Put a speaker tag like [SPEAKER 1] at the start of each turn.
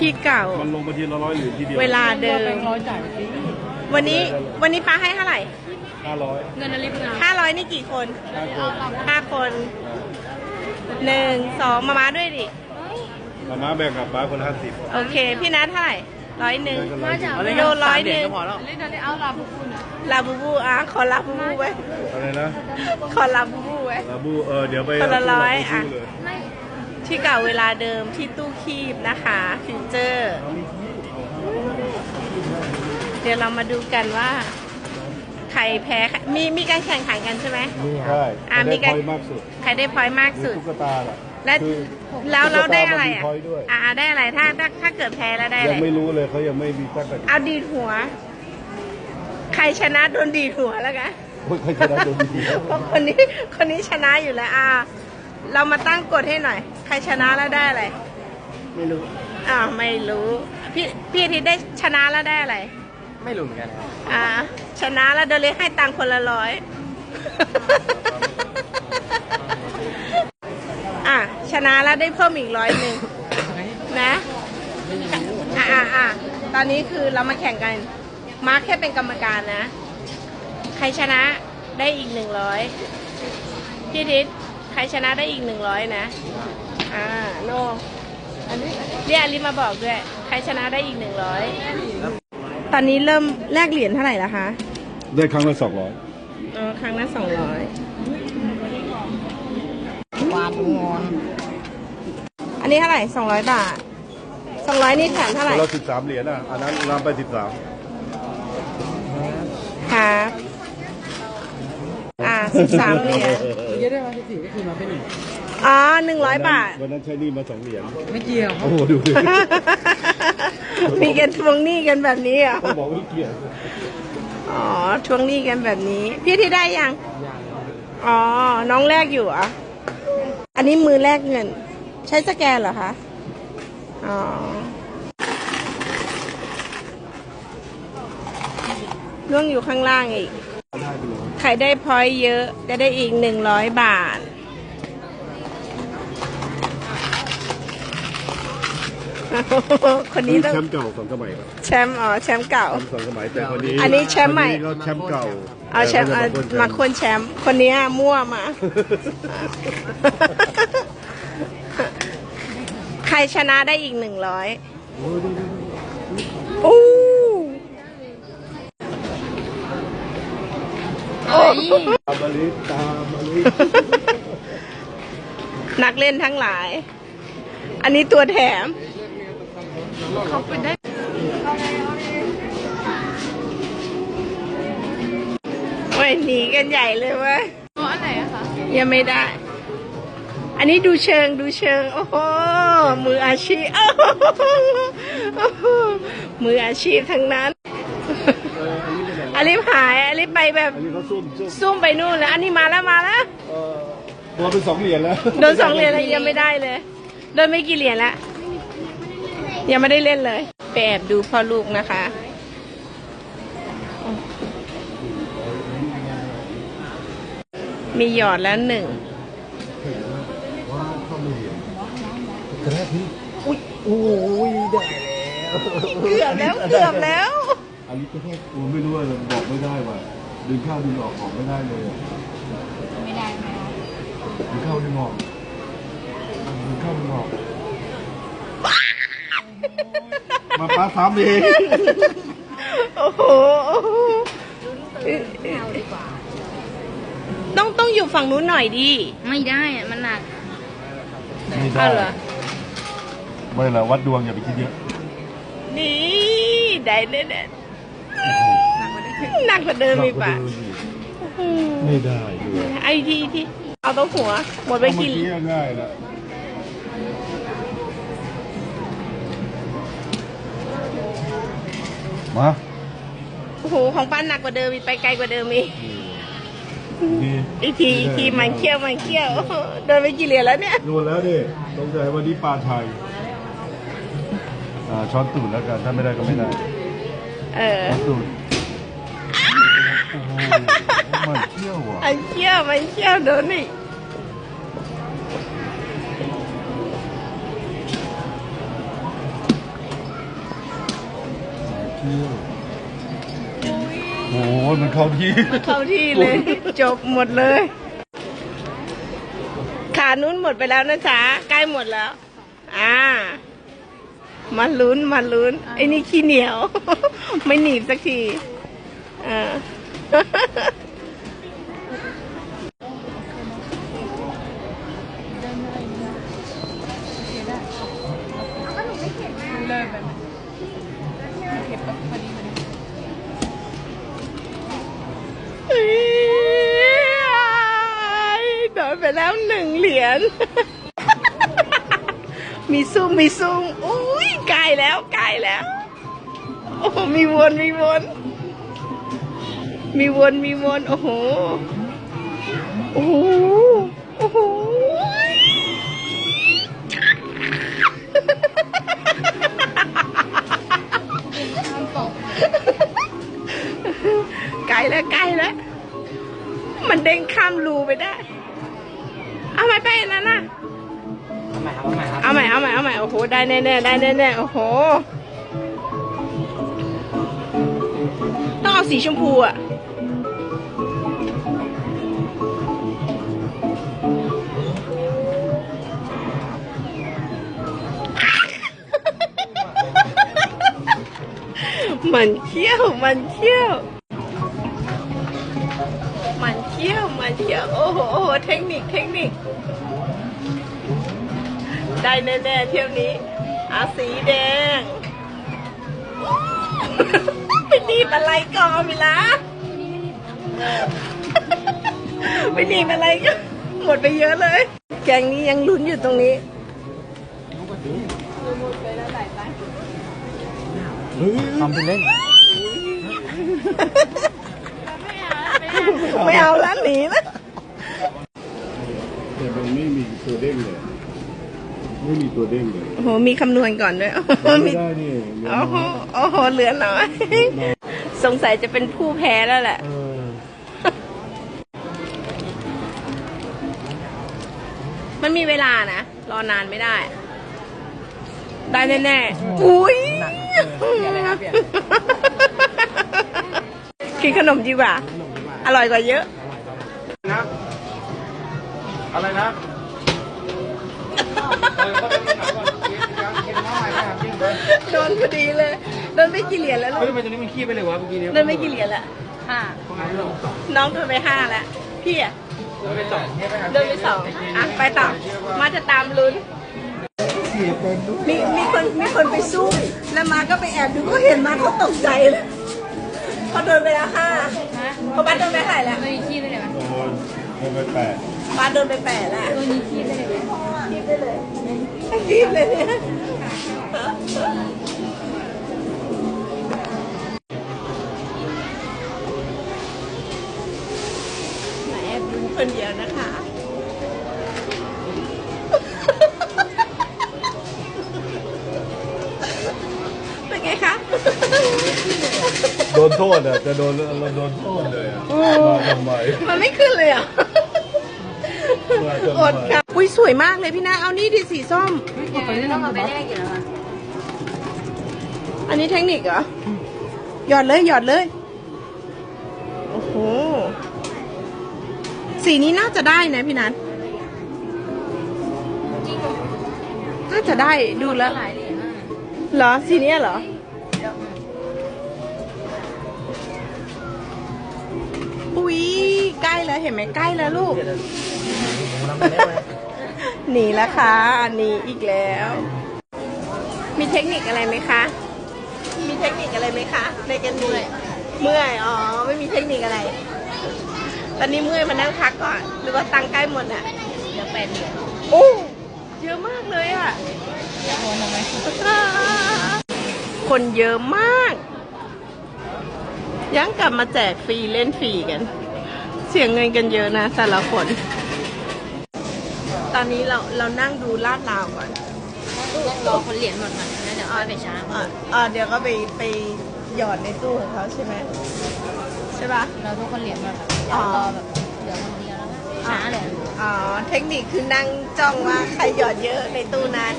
[SPEAKER 1] ที่เก่า
[SPEAKER 2] มันลงมาทีละร้อยเหรียญทีเดียว
[SPEAKER 1] เวลาเดิมวันนี้วันนี้ป้าให้เท่าไหร่
[SPEAKER 2] ห้าร้อย
[SPEAKER 3] เงินอะไรเป็น
[SPEAKER 1] ห้าร้อยนี่กี่คน
[SPEAKER 2] ห้าคน
[SPEAKER 1] ห้าคนหนึ่งสองมามาด้วยดิ
[SPEAKER 2] มาม่าแบ่งกับป้าคนละห้าสิบ
[SPEAKER 1] โอเค พี่นัทเท่าไหร่ร้อยหนึ่ง
[SPEAKER 3] มาจาก
[SPEAKER 1] โดนร้อยหนึ่ง
[SPEAKER 3] เล่นอะไรเอาลาบุคุณนะ
[SPEAKER 1] ลาบูบูอะขอลาบูบูไว้
[SPEAKER 2] อะไรนะ
[SPEAKER 1] ขอลาบูบูไว้
[SPEAKER 2] ลาบูเออเดี๋ยวไป
[SPEAKER 1] คนละร้อย
[SPEAKER 2] เา
[SPEAKER 1] อะ ที่เก่าเวลาเดิมที่ตู้คีบนะคะฟิวเจอร์ เดี๋ยวเรามาดูกันว่า ใครแพ้ใครมีมีการแข่งขันกันใช่ไหม
[SPEAKER 2] ใช่
[SPEAKER 1] อะ
[SPEAKER 2] ได้
[SPEAKER 1] มีการ
[SPEAKER 2] พอยต์มากสุด
[SPEAKER 1] ใครได้พอยต์มาก
[SPEAKER 2] มี
[SPEAKER 1] สุด
[SPEAKER 2] ตุ๊กตาล่ะ
[SPEAKER 1] และ
[SPEAKER 2] คือ
[SPEAKER 1] แล้วเราได้อะไร
[SPEAKER 2] ตุ๊กตา
[SPEAKER 1] อะ
[SPEAKER 2] มันมี point ด้วย
[SPEAKER 1] อ่าได้อะไรถ้าถ้าถ้าเกิดแพ้แล้วได้อะ
[SPEAKER 2] ยั
[SPEAKER 1] ไร
[SPEAKER 2] งไม่รู้เลยเขายังไม่มีสักกติ
[SPEAKER 1] เอาดีดหัว ใครชนะโดนดีดหัวแล้วกัน
[SPEAKER 2] โอ้ยใครชนะโดนดี
[SPEAKER 1] เพราะคนนี้คนนี้ชนะอยู่แล้วอ่า เรามาตั้งกฎให้หน่อยใครชนะแล้วได้อะไร
[SPEAKER 4] ไม่รู้
[SPEAKER 1] อ่าไม่รู้ พี่พี่อาทิตย์ได้ชนะแล้วได้อะไร
[SPEAKER 4] ไม่รู้เหมือนกันครับ
[SPEAKER 1] อ่า ชนะแล้วเดยวเลยให้ตังค์คนละร้อย อะชนะแล้วได้เพิ่มอีกร้อยหนึ่งนะ อะอะอะตอนนี้คือเรามาแข่งกัน มาร์คแค่เป็นกรรมการนะ ใครชนะได้อีกหนึ่งร้อยพี่ทิศใครชนะได้อีกหนึ่งร้อยนะ อ่าโนอันนี้เรียกอลิมาบอกด้วย ใครชนะได้อีกหนึ่งร้อยตอนนี้เริ่มแลกเหรียญเท่าไหร่ละคะ
[SPEAKER 2] ได้ครั้งละสองร้อย
[SPEAKER 1] อ๋อครั้งละสองร้อย
[SPEAKER 4] วาดงอน
[SPEAKER 1] อันนี้เท่าไหร่สองร้อยบาทสองร้อยนี่แถมเท่าไหร่
[SPEAKER 2] เราสิบสามเหรียญอะ อันนั้นรำไปสิบสาม
[SPEAKER 1] ครับอ่าสิบสามเหรียญ
[SPEAKER 4] เยอะได้มาสิบสี่ก็คือมาเป็นหนึ่ง
[SPEAKER 1] อ๋อหนึ่งร้อยบาท
[SPEAKER 2] วันนั้นใช้หนี่มาสองเหรียญ
[SPEAKER 4] ไม่เกี่ยวครั
[SPEAKER 2] โอ้
[SPEAKER 4] บ
[SPEAKER 2] โหดูดิ
[SPEAKER 1] มีกันทวงหนี้กันแบบนี้เหรอ
[SPEAKER 2] เขาบอกว่าไม่เกี่ยว
[SPEAKER 1] อ๋อทวงหนี้กันแบบนี้ พี่ที่ได้ยัง อ๋อ น้องแลกอยู่เหรอะ อันนี้มือแลกเงิน ใช้สแกนเหรอคะ อ๋อ ล่วงอยู่ข้างล่างอีก ใครได้พอยต์เยอะ จะได้อีกหนึ่งร้อยบาท คนนี้ต้อง
[SPEAKER 2] แชมป์เก่าสองสมัยครับ
[SPEAKER 1] แชมป์อ๋อแชมป์เก่า
[SPEAKER 2] แชมป์สองสมัยแต่คนนี้
[SPEAKER 1] อันนี้แชมป์ใหม่
[SPEAKER 2] คนนี้เขาแชมป์เก่า
[SPEAKER 1] เอาแชมป์
[SPEAKER 2] แต่
[SPEAKER 1] เอา
[SPEAKER 2] เขจะ
[SPEAKER 1] มาคนแชมป์คนเนี้ยมั่วมา ใครชนะได้อีกหนึ่งร้อยโอ้โอ้
[SPEAKER 2] ตามมาลิตามมาลิ
[SPEAKER 1] นักเล่นทั้งหลาย อันนี้ตัวแถม
[SPEAKER 3] เขาเป็นได้
[SPEAKER 1] โอ้ยหนีกันใหญ่เลยเว้ย
[SPEAKER 3] ตัวอันไหนอะคะ
[SPEAKER 1] ยังไม่ได้ อันนี้ดูเชิงดูเชิง โอ้โห มืออาชีพโอ้โหมืออาชีพทั้งนั้นอลิฟหายอลิฟไปแบบ
[SPEAKER 2] อันนี้เขาซุ่มซุ่ม
[SPEAKER 1] ซุ่มไปนู่นแล้ว อันนี้มาแล้วมาแล้ว
[SPEAKER 2] เออตัวเป็นสองเหรียญแล้ว
[SPEAKER 1] โดนสองเหรียญแล้วยังไม่ได้เลย โดนไม่กี่เหรียญแล้ว ยังไม่ได้เล่นเลยไปแอบดูพ่อลูกนะคะ มีหยอดแล้วหนึ่ง
[SPEAKER 2] ว้าวเข้าไม่เหรียญกระแทกพี่
[SPEAKER 4] อุ้ยโอ้ยได้แล้ว
[SPEAKER 1] เกือบแล้วเกือบแล้ว
[SPEAKER 2] อันนี้กระแทกกูไม่รู้ว่าบอกไม่ได้ว่ะดึงเข้าดึงออกออกไม่ได้เลยอะ
[SPEAKER 3] ไม่ได้ไหม
[SPEAKER 2] ดึงเข้าดึงออกดึงเข้าดึงออก มาป้าสามเอง
[SPEAKER 1] โอ้โหโอ้โหต้องต้องอยู่ฝั่งนู้นหน่อยดิ
[SPEAKER 3] ไม่ได้อะมันหนัก
[SPEAKER 2] ไม่
[SPEAKER 1] เอา
[SPEAKER 2] ได้
[SPEAKER 1] เหรอ
[SPEAKER 2] ไม่ละวัดดวงอย่าไปคิดเยอะ
[SPEAKER 1] นี่ ได้แน่ๆหนักกว่าเดิมอีกป่ะ
[SPEAKER 2] ไม่ได้ด้วย
[SPEAKER 1] ไอทีที่เอาตัวหัว หมดไป
[SPEAKER 2] เมื่อ
[SPEAKER 1] กี่
[SPEAKER 2] กี้ง่ายแล้ว มา
[SPEAKER 1] โอ้โหของป้านหนักกว่าเดิมอีกไปไกลกว่าเดิมอีก
[SPEAKER 2] ดี
[SPEAKER 1] อีกทีอีกทีมันเขี้ยวมันเขี้ยวโอ้โหเดินไปกี่เหรียญแล้วเนี่ย
[SPEAKER 2] ดูแล้วดิสงสัยวันนี้ปลาไทยอ่าช้อนตูดแล้วกัน ถ้าไม่ได้ก็ไม่ได้
[SPEAKER 1] เออ
[SPEAKER 2] ช้อนตูดโอ้โหมันเที่ยวอะ
[SPEAKER 1] มันเขี้ยวมันเขี้ยวโดนอีก
[SPEAKER 2] ที่ยวโอ้ยมันเข้าที่
[SPEAKER 1] เข้าที่เลย จบหมดเลย ขานุ้นหมดไปแล้วนะจ๊ะใกล้หมดแล้ว อ่า มาลุ้นมาลุ้นไอ้นี่ขี้เหนียว ไม่หนีบสักทีอ่า ไปแล้วหนึ่งเหรียญ มีซุ้มมีซุ้มอุ้ยไกลแล้วไกลแล้ว โอ้โหมีวนมีวน มีวนมีวน โอ้โห โอ้โห โอ้โห ได้แน่ๆได้แน่ๆโอ้โห ต้องเอาสีชมพูอะมันเขี้ยวมันเขี้ยว มันเขี้ยวมันเขี้ยว โอ้โหโอ้โหเทคนิคเทคนิค ได้แน่ๆเที่ยวนี้ อาสีแดงไปหนีบอะไรก่อนมิละไปหนีบอะไรก็หมดไปเยอะเลย แกงนี้ยังลุ้นอยู่ตรงนี้
[SPEAKER 4] ทำเป็นเล่น
[SPEAKER 1] ไม่เอาแล้วหนีนะ
[SPEAKER 2] แต่มันไม่มีตัวเด้งเลย ไม่มีตัวเด้งเลย
[SPEAKER 1] โอ้โห มีคำนวณก่อนด้วย โอ้โห
[SPEAKER 2] ไม่
[SPEAKER 1] มี
[SPEAKER 2] ได้นี่เดี๋ยว
[SPEAKER 1] โอ้โหโอ้โห เหลือน้อย สงสัยจะเป็นผู้แพ้แล้วแหละ
[SPEAKER 2] เออ
[SPEAKER 1] มันมีเวลานะ รอนานไม่ได้ ได้แน่ๆ อุ้ย
[SPEAKER 4] เปลี่ยนเลยครับเปลี่ยน
[SPEAKER 1] กินขนมดีกว่า อร่อยกว่าเยอะ
[SPEAKER 2] นะอะไรนะ
[SPEAKER 1] โดนพอดีเลยโดนไม่กี่เหรียญแล้วลู
[SPEAKER 4] เฮ้ย
[SPEAKER 1] ก
[SPEAKER 4] ทำไมตัวนี้มันขี้ไปเลยวะเมื่อกี้เนี้ย
[SPEAKER 1] โดนไม่กี่เหรียญละ
[SPEAKER 3] ค่ะ
[SPEAKER 1] น้องโดนไปห้าแล้วพี่อะ
[SPEAKER 4] โดนไปสองเนี่ยไปครับ
[SPEAKER 1] โดนไปสองอะไปต่อมาจะตามลุ้นมีมีคนมีคนไปสู้แล้วมาก็ไปแอบดูก็เห็นมาเขาตกใจเลยเขาโดนไปแล้วห้าเขาบัตโดนไปเท่าไหร่แล้ว
[SPEAKER 3] ตัวนี้ขี้ไปเลยไหม
[SPEAKER 2] โอ้ยไม่ไปแปด
[SPEAKER 1] บัตโดนไปแปดแล้ว
[SPEAKER 3] ตัวนี้ขี้ไปเลยไหม
[SPEAKER 1] คีบได้เลย คีบเลยเนี่ยมาแอบดูคนเดียวนะคะเป็นไงคะ
[SPEAKER 2] โดนโทษอะจะโดนเราโดนโทษเลยอะมาทำไม
[SPEAKER 1] มันไม่ขึ้นเลยอะ
[SPEAKER 2] ว่าทำไม
[SPEAKER 1] อดค่ะ อุ้ยสวยมากเลยพี่นาเอานี่ดิสีส้ม
[SPEAKER 3] ต้องเอาไปแลกกี่แล้วคะ
[SPEAKER 1] อันนี้เทคนิคเหรอ หยอดเลยหยอดเลย โอ้โห สีนี้น่าจะได้นะพี่นัทน่าจะได้ดูแล้ว
[SPEAKER 3] หลายเหรียญมาก
[SPEAKER 1] เหรอ สีเนี้ยเหรออุ้ยใกล้แล้วเห็นไหมใกล้แล้วลูก หนีแล้วค่ะหนีอีกแล้ว มีเทคนิคอะไรไหมคะ มีเทคนิคอะไรไหมคะในการเมื่อยเมื่อยอ๋อไม่มีเทคนิคอะไร ตอนนี้เมื่อยมานั่งพักก่อน หรือว่าตังค์ใกล้หมดอะ
[SPEAKER 3] เดี๋ยวแปดเหรียญ
[SPEAKER 1] โอ้เยอะมากเลยอะ
[SPEAKER 3] โอนทำไม
[SPEAKER 1] คนเยอะมาก ยังกลับมาแจกฟรีเล่นฟรีกัน เสียเงินกันเยอะนะแต่ละคนต อนนี้เราเรานั่งดูลาดราวก่อน
[SPEAKER 3] รอคนเหรียญหมดก่อนแล้วเดี๋ยวค่อยไปช้า
[SPEAKER 1] อะอะเดี๋ยวก็ไปไปหยอดในตู้ของเขาใช่ไหมใช่ปะ
[SPEAKER 3] เราทุกคนเหรียญหมดแบบ
[SPEAKER 1] อ๋อ
[SPEAKER 3] รอแบบเดี๋ยวคนเดียวแล้วช้าเลย
[SPEAKER 1] อ๋อเทคนิคคือนั่งจ้องว่าใครหยอดเยอะในตู้นั้น